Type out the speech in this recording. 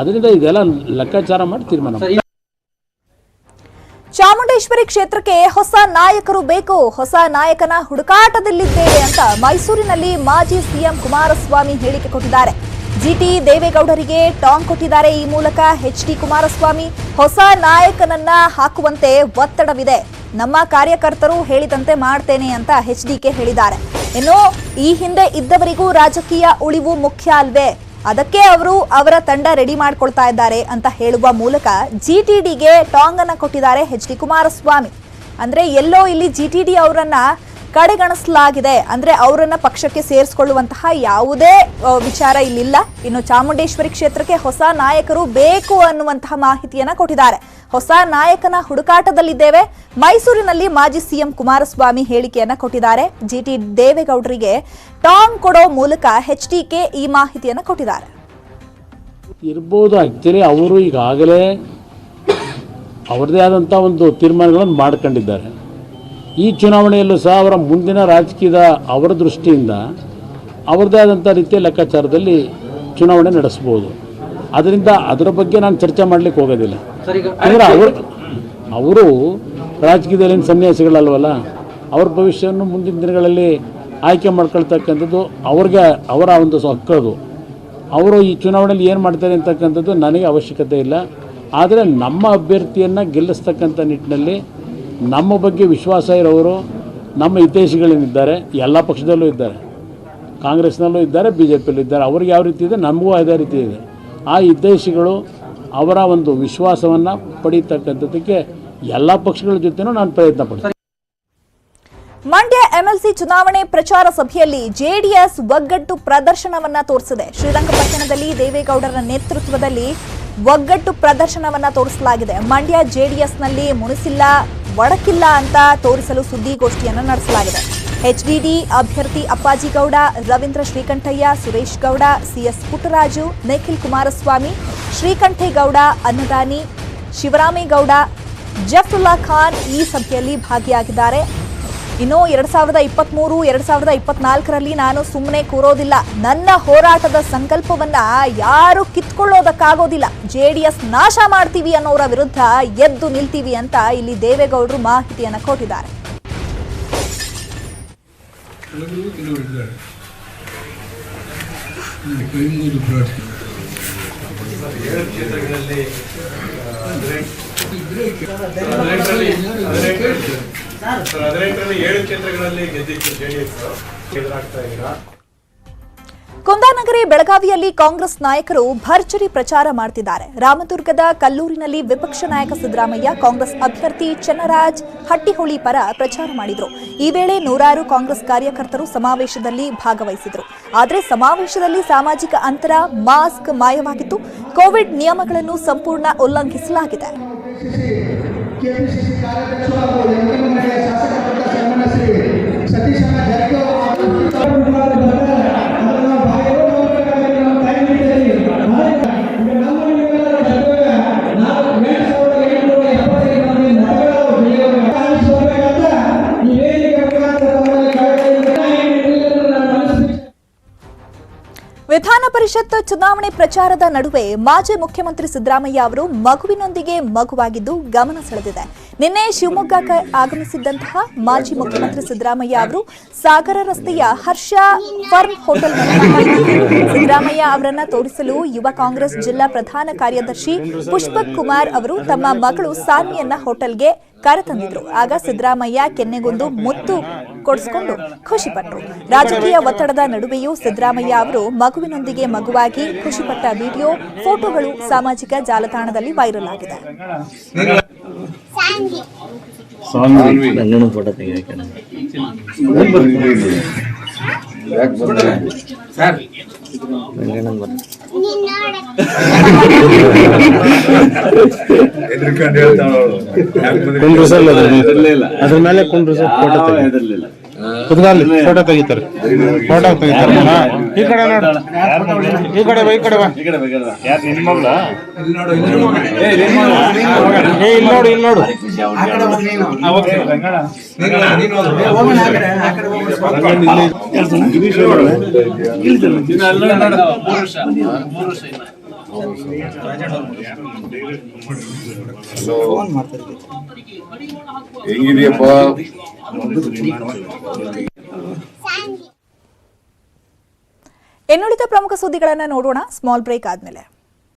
ಅದರಿಂದ ಇದೆಲ್ಲ ಲೆಕ್ಕಾಚಾರ ಮಾಡಿ ತೀರ್ಮಾನ ಚಾಮುಂಡೇಶ್ವರಿ ಕ್ಷೇತ್ರಕ್ಕೆ ಹೊಸ ನಾಯಕರು ಬೇಕು. ಹೊಸ ನಾಯಕನ ಹುಡುಕಾಟದಲ್ಲಿದ್ದೇವೆ ಅಂತ ಮೈಸೂರಿನಲ್ಲಿ ಮಾಜಿ ಸಿಎಂ ಕುಮಾರಸ್ವಾಮಿ ಹೇಳಿಕೆ ಕೊಟ್ಟಿದ್ದಾರೆ. ಜಿಟಿ ದೇವೇಗೌಡರಿಗೆ ಟಾಂಗ್ ಕೊಟ್ಟಿದ್ದಾರೆ ಈ ಮೂಲಕ ಎಚ್ ಡಿ ಕುಮಾರಸ್ವಾಮಿ. ಹೊಸ ನಾಯಕನನ್ನ ಹಾಕುವಂತೆ ಒತ್ತಡವಿದೆ. ನಮ್ಮ ಕಾರ್ಯಕರ್ತರು ಹೇಳಿದಂತೆ ಮಾಡ್ತೇನೆ ಅಂತ ಎಚ್ ಡಿಕೆ ಹೇಳಿದ್ದಾರೆ. ಇನ್ನು ಈ ಹಿಂದೆ ಇದ್ದವರಿಗೂ ರಾಜಕೀಯ ಉಳಿವು ಮುಖ್ಯ ಅಲ್ವೇ? ಅದಕ್ಕೆ ಅವರು ಅವರ ತಂಡ ರೆಡಿ ಮಾಡ್ಕೊಳ್ತಾ ಇದ್ದಾರೆ ಅಂತ ಹೇಳುವ ಮೂಲಕ ಜಿಟಿಡಿಗೆ ಟಾಂಗ್ ಅನ್ನ ಕೊಟ್ಟಿದ್ದಾರೆ ಎಚ್ ಡಿ ಕುಮಾರಸ್ವಾಮಿ. ಅಂದ್ರೆ ಎಲ್ಲೋ ಇಲ್ಲಿ ಜಿಟಿಡಿ ಅವರನ್ನ ಕಡೆಗಣಿಸಲಾಗಿದೆ. ಅಂದ್ರೆ ಅವರನ್ನ ಪಕ್ಷಕ್ಕೆ ಸೇರಿಸಿಕೊಳ್ಳುವಂತಹ ಯಾವುದೇ ವಿಚಾರ ಇಲ್ಲಿಲ್ಲ. ಇನ್ನು ಚಾಮುಂಡೇಶ್ವರಿ ಕ್ಷೇತ್ರಕ್ಕೆ ಹೊಸ ನಾಯಕರು ಬೇಕು ಅನ್ನುವಂತಹ ಮಾಹಿತಿಯನ್ನ ಕೊಟ್ಟಿದ್ದಾರೆ. ಹೊಸ ನಾಯಕನ ಹುಡುಕಾಟದಲ್ಲಿದ್ದೇವೆ. ಮೈಸೂರಿನಲ್ಲಿ ಮಾಜಿ ಸಿಎಂ ಕುಮಾರಸ್ವಾಮಿ ಹೇಳಿಕೆಯನ್ನ ಕೊಟ್ಟಿದ್ದಾರೆ. ಜಿಟಿ ದೇವೇಗೌಡರಿಗೆ ಟಾಂಗ್ ಕೊಡೋ ಮೂಲಕ ಎಚ್ ಡಿಕೆ ಈ ಮಾಹಿತಿಯನ್ನ ಕೊಟ್ಟಿದ್ದಾರೆ. ಇರ್ಬೋದು ಆಗ್ತೀರಿ ಅವರು ಈಗಾಗಲೇ ಅವರದೇ ಆದಂಥ ಒಂದು ತೀರ್ಮಾನಗಳನ್ನು ಮಾಡ್ಕೊಂಡಿದ್ದಾರೆ. ಈ ಚುನಾವಣೆಯಲ್ಲೂ ಸಹ ಅವರ ಮುಂದಿನ ರಾಜಕೀಯದ ಅವರ ದೃಷ್ಟಿಯಿಂದ ಅವರದೇ ಆದಂಥ ರೀತಿಯ ಲೆಕ್ಕಾಚಾರದಲ್ಲಿ ಚುನಾವಣೆ ನಡೆಸ್ಬೋದು. ಅದರಿಂದ ಅದರ ಬಗ್ಗೆ ನಾನು ಚರ್ಚೆ ಮಾಡಲಿಕ್ಕೆ ಹೋಗೋದಿಲ್ಲ. ಅಂದರೆ ಅವರು ಅವರು ರಾಜಕೀಯದಲ್ಲಿನ ಏನು ಸನ್ಯಾಸಿಗಳಲ್ವಲ್ಲ ಅವ್ರ ಭವಿಷ್ಯವನ್ನು ಮುಂದಿನ ದಿನಗಳಲ್ಲಿ ಆಯ್ಕೆ ಮಾಡ್ಕೊಳ್ತಕ್ಕಂಥದ್ದು ಅವ್ರಿಗೆ ಅವರ ಒಂದು ಹಕ್ಕದು. ಅವರು ಈ ಚುನಾವಣೆಯಲ್ಲಿ ಏನು ಮಾಡ್ತಾರೆ ಅಂತಕ್ಕಂಥದ್ದು ನನಗೆ ಅವಶ್ಯಕತೆ ಇಲ್ಲ. ಆದರೆ ನಮ್ಮ ಅಭ್ಯರ್ಥಿಯನ್ನು ಗೆಲ್ಲಿಸ್ತಕ್ಕಂಥ ನಿಟ್ಟಿನಲ್ಲಿ ನಮ್ಮ ಬಗ್ಗೆ ವಿಶ್ವಾಸ ಇರೋರು ನಮ್ಮ ಹಿತೈಷಿಗಳೇನಿದ್ದಾರೆ ಎಲ್ಲ ಪಕ್ಷದಲ್ಲೂ ಇದ್ದಾರೆ. ಕಾಂಗ್ರೆಸ್ನಲ್ಲೂ ಇದ್ದಾರೆ ಬಿ ಜೆ ಪಿಯಲ್ಲೂ ಇದ್ದಾರೆ. ಅವ್ರಿಗೆ ಯಾವ ರೀತಿ ಇದೆ? ನಮಗೂ ಅದೇ ರೀತಿ ಇದೆ. ಆ ಹಿತೈಷಿಗಳು ಅವರ ಒಂದು ವಿಶ್ವಾಸವನ್ನು ಪಡೀತಕ್ಕಂಥದ್ದಕ್ಕೆ ಎಲ್ಲ ಪಕ್ಷಗಳ ಜೊತೆನೂ ನಾನು ಪ್ರಯತ್ನ ಪಡ್ತೀನಿ. ಮಂಡ್ಯ ಎಂಎಲ್ಸಿ ಚುನಾವಣೆ ಪ್ರಚಾರ ಸಭೆಯಲ್ಲಿ ಜೆಡಿಎಸ್ ಒಗ್ಗಟ್ಟು ಪ್ರದರ್ಶನವನ್ನ ತೋರಿಸಿದೆ. ಶ್ರೀರಂಗಪಟ್ಟಣದಲ್ಲಿ ದೇವೇಗೌಡರ ನೇತೃತ್ವದಲ್ಲಿ ಒಗ್ಗಟ್ಟು ಪ್ರದರ್ಶನವನ್ನ ತೋರಿಸಲಾಗಿದೆ. ಮಂಡ್ಯ ಜೆಡಿಎಸ್ನಲ್ಲಿ ಮುನಿಸಿಲ್ಲ ಒಡಕಿಲ್ಲ ಅಂತ ತೋರಿಸಲು ಸುದ್ದಿಗೋಷ್ಠಿಯನ್ನು ನಡೆಸಲಾಗಿದೆ. ಎಚ್ಡಿಡಿ ಅಭ್ಯರ್ಥಿ ಅಪ್ಪಾಜಿ ಗೌಡ, ರವೀಂದ್ರ ಶ್ರೀಕಂಠಯ್ಯ, ಸುರೇಶ್ ಗೌಡ, ಸಿಎಸ್ ಪುಟ್ಟರಾಜು, ನಿಖಿಲ್ ಕುಮಾರಸ್ವಾಮಿ ಶ್ರೀಕಂಠೇಗೌಡ ಅನ್ನದಾನಿ, ಶಿವರಾಮೇಗೌಡ, ಜಫ್ರುಲ್ಲಾ ಖಾನ್ ಈ ಸಭೆಯಲ್ಲಿ ಭಾಗಿಯಾಗಿದ್ದಾರೆ. ಇನ್ನು ಎರಡ್ ಸಾವಿರದ ಇಪ್ಪತ್ಮೂರು, ಎರಡ್ ಸಾವಿರದ ಇಪ್ಪತ್ನಾಲ್ಕರಲ್ಲಿ ನಾನು ಸುಮ್ಮನೆ ಕೂರೋದಿಲ್ಲ. ನನ್ನ ಹೋರಾಟದ ಸಂಕಲ್ಪವನ್ನ ಯಾರು ಕಿತ್ಕೊಳ್ಳೋದಕ್ಕಾಗೋದಿಲ್ಲ. ಜೆಡಿಎಸ್ ನಾಶ ಮಾಡ್ತೀವಿ ಅನ್ನೋರ ವಿರುದ್ಧ ಎದ್ದು ನಿಲ್ತೀವಿ ಅಂತ ಇಲ್ಲಿ ದೇವೇಗೌಡರು ಮಾಹಿತಿಯನ್ನ ಕೊಟ್ಟಿದ್ದಾರೆ. ಕುಂದಾನಗರಿ ಬೆಳಗಾವಿಯಲ್ಲಿ ಕಾಂಗ್ರೆಸ್ ನಾಯಕರು ಭರ್ಜರಿ ಪ್ರಚಾರ ಮಾಡ್ತಿದ್ದಾರೆ. ರಾಮದುರ್ಗದ ಕಲ್ಲೂರಿನಲ್ಲಿ ವಿಪಕ್ಷ ನಾಯಕ ಸಿದ್ದರಾಮಯ್ಯ, ಕಾಂಗ್ರೆಸ್ ಅಭ್ಯರ್ಥಿ ಚನ್ನರಾಜ್ ಹಟ್ಟಿಹೊಳಿ ಪರ ಪ್ರಚಾರ ಮಾಡಿದರು. ಈ ವೇಳೆ ನೂರಾರು ಕಾಂಗ್ರೆಸ್ ಕಾರ್ಯಕರ್ತರು ಸಮಾವೇಶದಲ್ಲಿ ಭಾಗವಹಿಸಿದರು. ಆದರೆ ಸಮಾವೇಶದಲ್ಲಿ ಸಾಮಾಜಿಕ ಅಂತರ, ಮಾಸ್ಕ್ ಮಾಯವಾಗಿತ್ತು. ಕೋವಿಡ್ ನಿಯಮಗಳನ್ನು ಸಂಪೂರ್ಣ ಉಲ್ಲಂಘಿಸಲಾಗಿದೆ. και επίσης την καρέτα έξω από ಪರಿಷತ್ ಚುನಾವಣೆ ಪ್ರಚಾರದ ನಡುವೆ ಮಾಜಿ ಮುಖ್ಯಮಂತ್ರಿ ಸಿದ್ದರಾಮಯ್ಯ ಅವರು ಮಗುವಿನೊಂದಿಗೆ ಮಗುವಾಗಿದ್ದು ಗಮನ ಸೆಳೆದಿದೆ. ನಿನ್ನೆ ಶಿವಮೊಗ್ಗಕ್ಕೆ ಆಗಮಿಸಿದ್ದಂತಹ ಮಾಜಿ ಮುಖ್ಯಮಂತ್ರಿ ಸಿದ್ದರಾಮಯ್ಯ ಅವರು ಸಾಗರ ರಸ್ತೆಯ ಹರ್ಷ ಫರ್ಮ್ ಹೋಟೆಲ್ ಸಿದ್ದರಾಮಯ್ಯ ಅವರನ್ನ ತೋರಿಸಲು ಯುವ ಕಾಂಗ್ರೆಸ್ ಜಿಲ್ಲಾ ಪ್ರಧಾನ ಕಾರ್ಯದರ್ಶಿ ಪುಷ್ಪಕ್ ಕುಮಾರ್ ಅವರು ತಮ್ಮ ಮಗಳು ಸಾನಿಯನ್ನ ಹೋಟೆಲ್ಗೆ ಕರೆತಂದಿದ್ರು. ಆಗ ಸಿದ್ದರಾಮಯ್ಯ ಕೆನ್ನೆಗೊಂದು ಮುತ್ತು ಕೊಡಿಸಿಕೊಂಡು ಖುಷಿಪಟ್ಟರು ರಾಜಕೀಯ ಒತ್ತಡದ ನಡುವೆಯೂ ಸಿದ್ದರಾಮಯ್ಯ ಅವರು ಮಗುವಿನೊಂದಿಗೆ ಮಗುವಾಗಿ ಖುಷಿಪಟ್ಟ ವಿಡಿಯೋ, ಫೋಟೋಗಳು ಸಾಮಾಜಿಕ ಜಾಲತಾಣದಲ್ಲಿ ವೈರಲ್ ಆಗಿದೆ. ನಂಗನ ಫೋಟೋ ತೆಗಿಯಕ್ಕೆ ನಂಗಣ್ಣನ್ ಬರ್ರಿ ಎದ್ರಿಕೊಂಡು ಹೇಳ್ತಾವ ಕುಂಡ್ರು ಸರ್ ಅದ್ರ ಮೇಲೆ ಕುಂಡ್ರು ಸರ್ ಫೋಟೋ ತೆಗಿ ಫೋಟೋ ತೆಗಿತಾರೆ. ಫೋಟೋ ತೆಗಿತಾರೆ. ಈ ಕಡೆ ನೋಡು. ಈ ಕಡೆ ಬಾ ಈ ಕಡೆ ಬಾ ಏ ಇಲ್ಲಿ ನೋಡು ಇಲ್ಲಿ ನೋಡು. ಹೆಂಗಿದೆಯಪ್ಪ? ಇನ್ನುಳಿದ ಪ್ರಮುಖ ಸುದ್ದಿಗಳನ್ನು ನೋಡೋಣ. ಸ್ಮಾಲ್ ಬ್ರೇಕ್ ಆದ್ಮೇಲೆ.